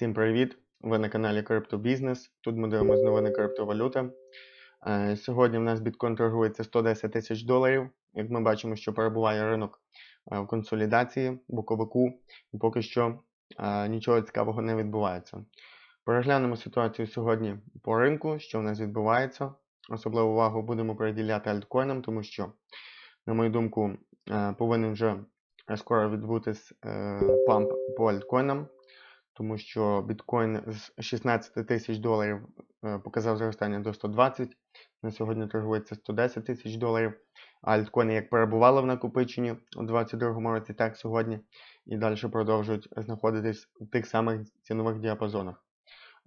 Всім привіт! Ви на каналі Криптобізнес. Тут ми дивимося новини криптовалюти. Е, Сьогодні в нас біткоін торгується 110 тисяч доларів. Як ми бачимо, що перебуває ринок е, в консолідації, боковику, і поки що е, нічого цікавого не відбувається. Переглянемо ситуацію сьогодні по ринку, що в нас відбувається. Особливу увагу будемо приділяти альткоїнам, тому що, на мою думку, повинен вже скоро відбутись памп по альткоїнам тому що біткоін з 16 тисяч доларів е, показав зростання до 120, на сьогодні торгується 110 тисяч доларів. А альткоїни як перебували в накопиченні у 2022 році, так сьогодні і далі продовжують знаходитись в тих самих цінових діапазонах.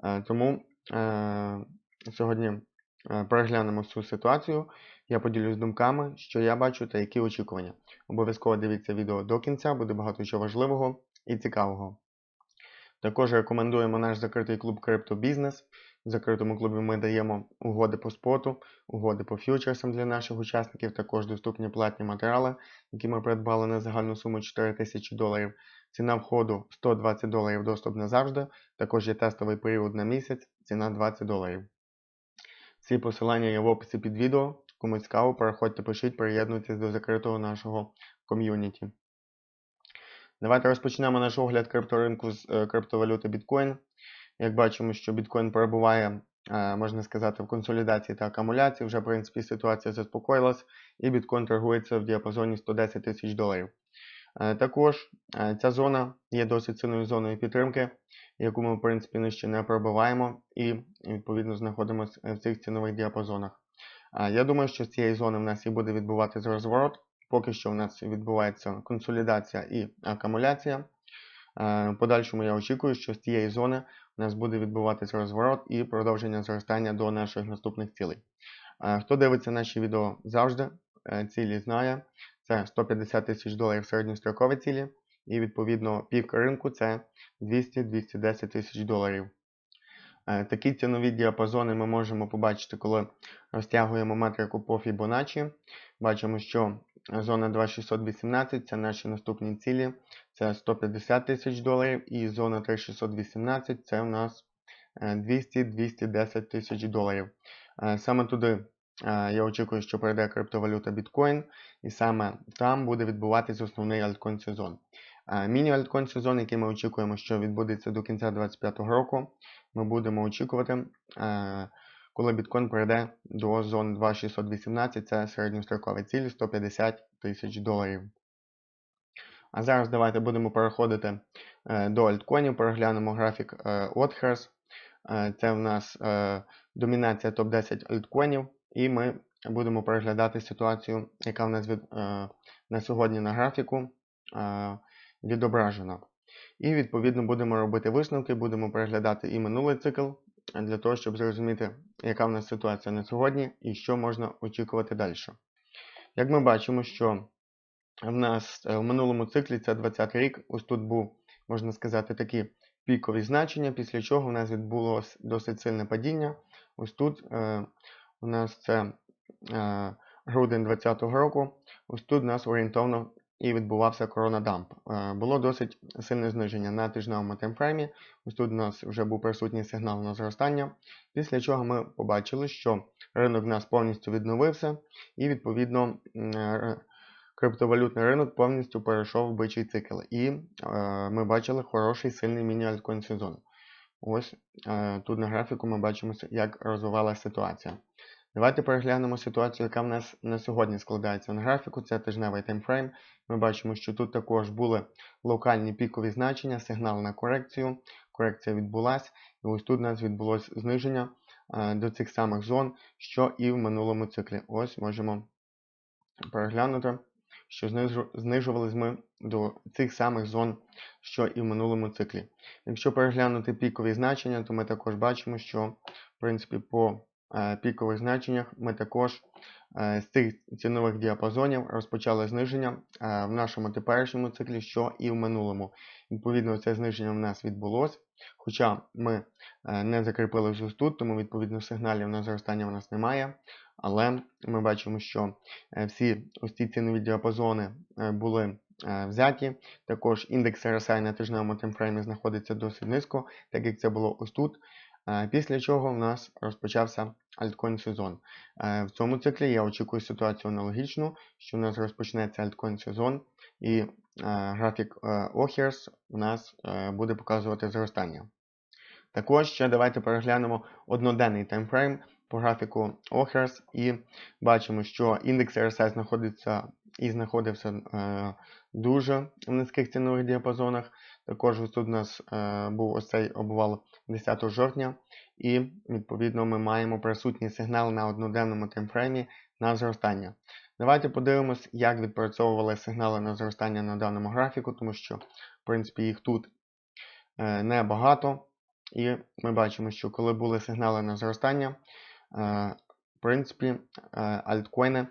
Е, тому е, сьогодні переглянемо всю ситуацію. Я поділюсь думками, що я бачу та які очікування. Обов'язково дивіться відео до кінця, буде багато чого важливого і цікавого. Також рекомендуємо наш закритий клуб Криптобізнес. В закритому клубі ми даємо угоди по споту, угоди по фьючерсам для наших учасників, також доступні платні матеріали, які ми придбали на загальну суму 4 тисячі доларів. Ціна входу 120 доларів доступ назавжди. Також є тестовий період на місяць, ціна 20 доларів. Всі посилання є в описі під відео. Кому цікаво, переходьте, пишіть, приєднуйтесь до закритого нашого ком'юніті. Давайте розпочнемо наш огляд крипторинку з е, криптовалюти біткоін. Як бачимо, що біткоін перебуває, е, можна сказати, в консолідації та акумуляції. Вже, в принципі, ситуація заспокоїлась, і біткоін торгується в діапазоні 110 тисяч доларів. Е, також ця зона є досить сильною зоною підтримки, яку ми, в принципі, нижче не пробиваємо і, відповідно, знаходимося в цих цінових діапазонах. Я думаю, що з цієї зони в нас і буде відбуватися розворот. Поки що у нас відбувається консолідація і акумуляція. Е, в подальшому я очікую, що з цієї зони у нас буде відбуватися розворот і продовження зростання до наших наступних цілей. Е, хто дивиться наші відео завжди, е, цілі знає. Це 150 тисяч доларів середньострокові цілі, і відповідно пік ринку це 200-210 тисяч доларів. Такі цінові діапазони ми можемо побачити, коли розтягуємо метрику по Fibonacci. Бачимо, що Зона 2618 це наші наступні цілі. Це 150 тисяч доларів. І зона 3618 це у нас 200-210 е, тисяч доларів. Е, саме туди е, я очікую, що прийде криптовалюта біткоін, і саме там буде відбуватися основний альткоін сезон. Міні-альткоін сезон, який ми очікуємо, що відбудеться до кінця 2025 року, ми будемо очікувати коли біткоін прийде до зон 2618, це середньострокові цілі 150 тисяч доларів. А зараз давайте будемо переходити е, до альткоїнів, переглянемо графік е, Others. Е, це в нас домінація топ-10 альткоїнів, і ми будемо переглядати ситуацію, яка в нас на сьогодні на графіку відображена. І відповідно будемо робити висновки, будемо переглядати і минулий цикл, для того, щоб зрозуміти, яка в нас ситуація на сьогодні і що можна очікувати далі. Як ми бачимо, що в нас е, в минулому циклі це 20 рік, ось тут був, можна сказати, такі пікові значення, після чого в нас відбулося досить сильне падіння. Ось тут е, у нас це е, грудень 2020 року, ось тут у нас орієнтовно і відбувався коронадамп. Е, було досить сильне зниження на тижневому таймфреймі. Ось тут у нас вже був присутній сигнал на зростання, після чого ми побачили, що ринок в нас повністю відновився, і, відповідно, е, криптовалютний ринок повністю перейшов в бичий цикл. І е, ми бачили хороший сильний міні-альткоін сезон. Ось тут на графіку ми бачимо, як розвивалася ситуація. Давайте переглянемо ситуацію, яка в нас на сьогодні складається на графіку. Це тижневий таймфрейм. Ми бачимо, що тут також були локальні пікові значення, сигнал на корекцію. Корекція відбулася. І ось тут у нас відбулося зниження е, до цих самих зон, що і в минулому циклі. Ось можемо переглянути, що знижувались ми до цих самих зон, що і в минулому циклі. Якщо переглянути пікові значення, то ми також бачимо, що в принципі по пікових значеннях ми також е, з цих цінових діапазонів розпочали зниження е, в нашому теперішньому циклі, що і в минулому. Відповідно, це зниження в нас відбулося. Хоча ми не закріпили вже тут, тому відповідно сигналів на зростання в нас немає. Але ми бачимо, що всі ось ці цінові діапазони були е, взяті. Також індекс RSI на тижневому таймфреймі знаходиться досить низько, так як це було ось тут. Після чого в нас розпочався альткоін сезон. Е, В цьому циклі я очікую ситуацію аналогічну, що у нас розпочнеться альткоін сезон і е, графік е, Охерс у нас буде показувати зростання. Також ще давайте переглянемо одноденний таймфрейм по графіку Охерс і бачимо, що індекс RSI знаходиться і знаходився дуже в низьких цінових діапазонах. Також тут у нас е, був ось цей обвал 10 жовтня, і відповідно ми маємо присутній сигнал на одноденному таймфреймі на зростання. Давайте подивимось, як відпрацьовували сигнали на зростання на даному графіку, тому що, в принципі, їх тут е, небагато. І ми бачимо, що коли були сигнали на зростання, е, в принципі, альткоїни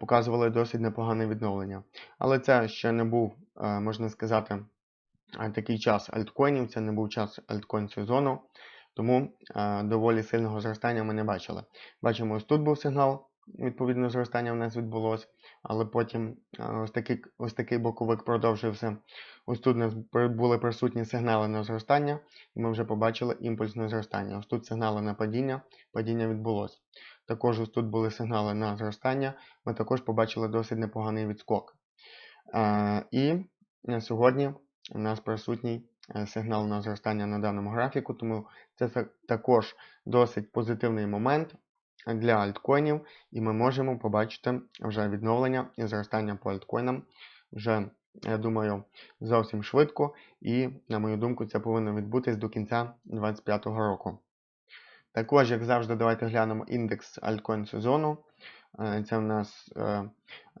показували досить непогане відновлення. Але це ще не був, можна сказати, такий час альткоїнів, це не був час альткоін сезону, тому е, доволі сильного зростання ми не бачили. Бачимо, ось тут був сигнал, відповідно, зростання в нас відбулося, але потім е, ось такий, ось такий боковик продовжився. Ось тут у нас були присутні сигнали на зростання, і ми вже побачили імпульсне зростання. Ось тут сигнали на падіння, падіння відбулося. Також ось тут були сигнали на зростання, ми також побачили досить непоганий відскок. Е, І на сьогодні у нас присутній е, сигнал на зростання на даному графіку, тому це також досить позитивний момент для альткоїнів, і ми можемо побачити вже відновлення і зростання по альткоїнам вже, я думаю, зовсім швидко, і, на мою думку, це повинно відбутись до кінця 2025 року. Також, як завжди, давайте глянемо індекс альткоін сезону. Е, Це в нас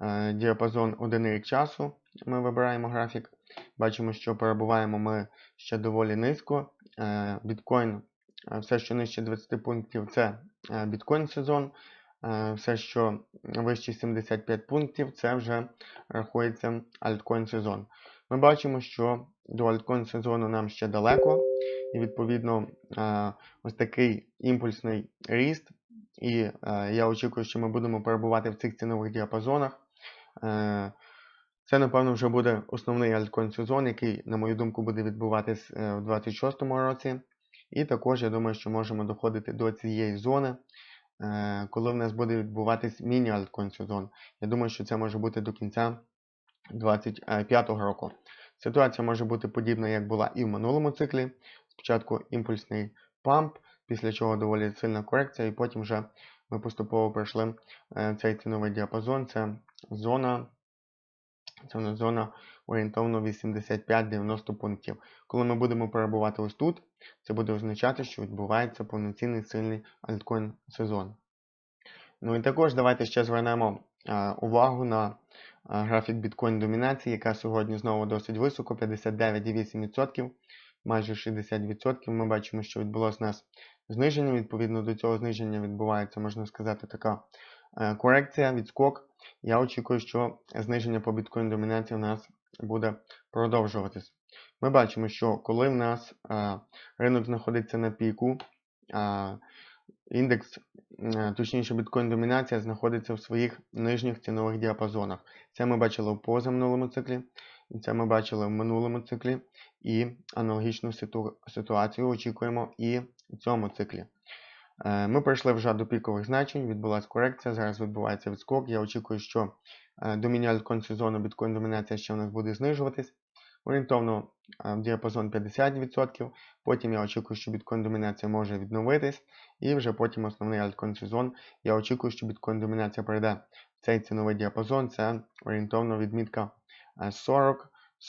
е, діапазон один рік часу. Ми вибираємо графік. Бачимо, що перебуваємо ми ще доволі низько. Е, Біткоін, е, все, що нижче 20 пунктів, це е, біткоін сезон. Все, що вище 75 пунктів, це вже рахується альткоін сезон. Ми бачимо, що до альткоін сезону нам ще далеко, і відповідно ось такий імпульсний ріст. І я очікую, що ми будемо перебувати в цих цінових діапазонах. Це, напевно, вже буде основний альткоін сезон, який, на мою думку, буде відбуватись е, в 2026 році. І також я думаю, що можемо доходити до цієї зони, е, коли в нас буде відбуватись міні-альткоін сезон. Я думаю, що це може бути до кінця 2025 року. Ситуація може бути подібна, як була і в минулому циклі. Спочатку імпульсний памп, після чого доволі сильна корекція, і потім вже ми поступово пройшли е, цей ціновий діапазон. Це зона, це у нас зона орієнтовно 85-90 пунктів. Коли ми будемо перебувати ось тут, це буде означати, що відбувається повноцінний сильний альткоін сезон. Ну і також давайте ще звернемо е, увагу на е, графік біткоін домінації, яка сьогодні знову досить високо, 59,8%, майже 60%. Ми бачимо, що відбулося у нас зниження. Відповідно до цього зниження відбувається, можна сказати, така е, корекція, відскок. Я очікую, що зниження по біткоін домінації у нас буде продовжуватись. Ми бачимо, що коли в нас е, ринок знаходиться на піку, е, індекс, е, точніше біткоін домінація знаходиться в своїх нижніх цінових діапазонах. Це ми бачили в позаминулому циклі, це ми бачили в минулому циклі, і аналогічну ситу- ситуацію очікуємо і в цьому циклі. Е, Ми прийшли вже до пікових значень, відбулася корекція, зараз відбувається відскок. Я очікую, що е, до міні-альткоін сезону біткоін домінація ще в нас буде знижуватись. Орієнтовно е, в діапазон 50%. Потім я очікую, що біткоін домінація може відновитись. І вже потім основний альткоін сезон. Я очікую, що біткоін домінація перейде в цей ціновий діапазон. Це орієнтовно відмітка е,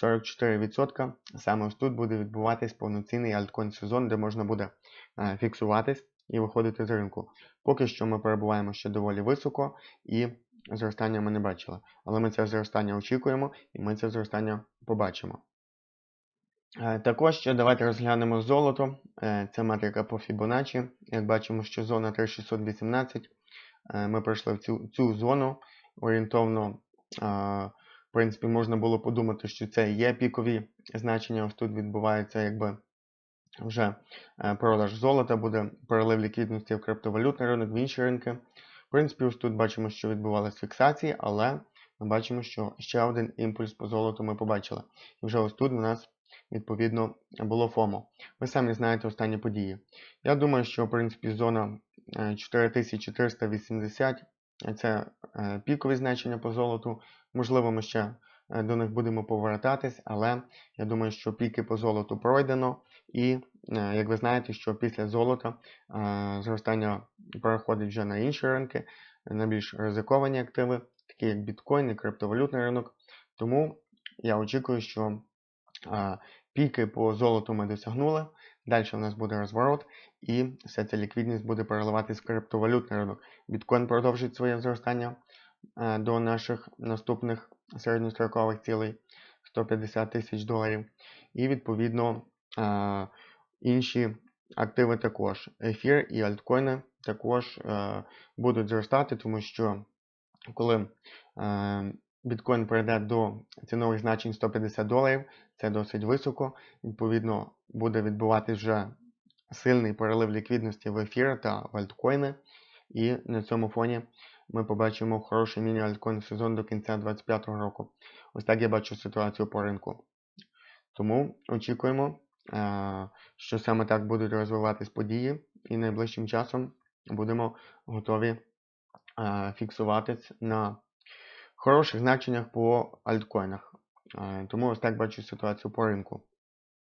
40-44%. Саме ось тут буде відбуватись повноцінний альткоін сезон, де можна буде е, фіксуватись і виходити з ринку. Поки що ми перебуваємо ще доволі високо і зростання ми не бачили. Але ми це зростання очікуємо і ми це зростання побачимо. Е, Також ще давайте розглянемо золото. Е, Це метрика по Fibonacci. Як бачимо, що зона 3618. е, Ми пройшли в цю, цю зону. Орієнтовно, в принципі, можна було подумати, що це є пікові значення. Ось тут відбувається якби вже е, продаж золота, буде перелив ліквідності в криптовалютний ринок, в інші ринки. В принципі, ось тут бачимо, що відбувалися фіксації, але ми бачимо, що ще один імпульс по золоту ми побачили. І вже ось тут у нас, відповідно, було ФОМО. Ви самі знаєте останні події. Я думаю, що в принципі зона е, 4480 це е, пікові значення по золоту. Можливо, ми ще е, до них будемо повертатись, але я думаю, що піки по золоту пройдено. І, е, як ви знаєте, що після золота е, зростання переходить вже на інші ринки, на більш ризиковані активи, такі як біткоін і криптовалютний ринок. Тому я очікую, що е, піки по золоту ми досягнули. Далі у нас буде розворот, і вся ця ліквідність буде переливатись в криптовалютний ринок. Біткоін продовжить своє зростання до наших наступних середньострокових цілей 150 тисяч доларів. І відповідно інші активи також. Ефір і альткоїни також е, будуть зростати, тому що коли е, біткоін прийде до цінових значень 150 доларів, це досить високо. Відповідно, буде відбуватись вже сильний перелив ліквідності в ефір та в альткоїни. І на цьому фоні ми побачимо хороший міні-альткоін сезон до кінця 2025 року. Ось так я бачу ситуацію по ринку. Тому очікуємо, що саме так будуть розвиватись події, і найближчим часом будемо готові е, фіксуватись на хороших значеннях по альткоїнах. Е, Тому ось так бачу ситуацію по ринку.